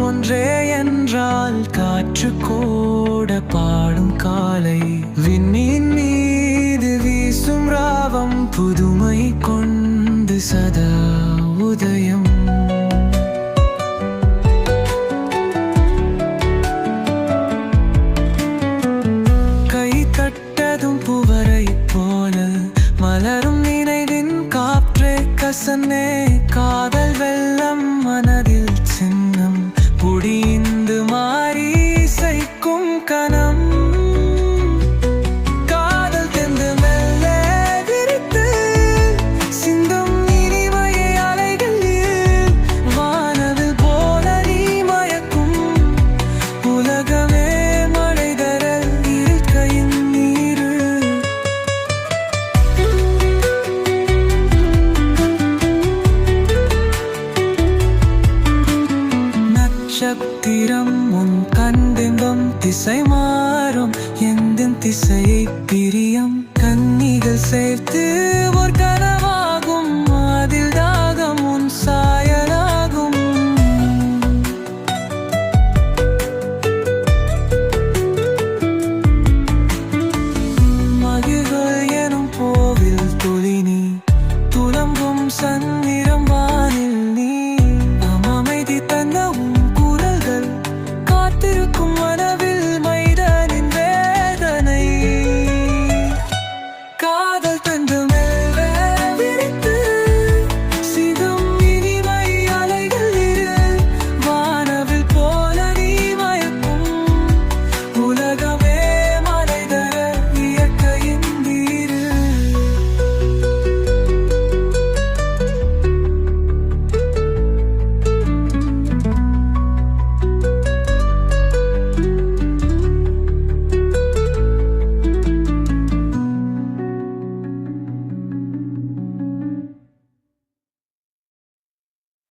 ஒன்றே என்றால் காற்று கூட பாடும் காலை. விண்ணின் மீது வீசும் ராவம் புதுமை கொண்டு சதா உதயம். கை தட்டதும் புவரை போல மலரும் நினைவின் காற்றே கசனே காதல் வெள்ளம் நட்சத்திரம் உன் கண்டிம்பம் திசை மாறும். எந்த திசையை பிரியம்? கண்ணிகள் சேர்த்து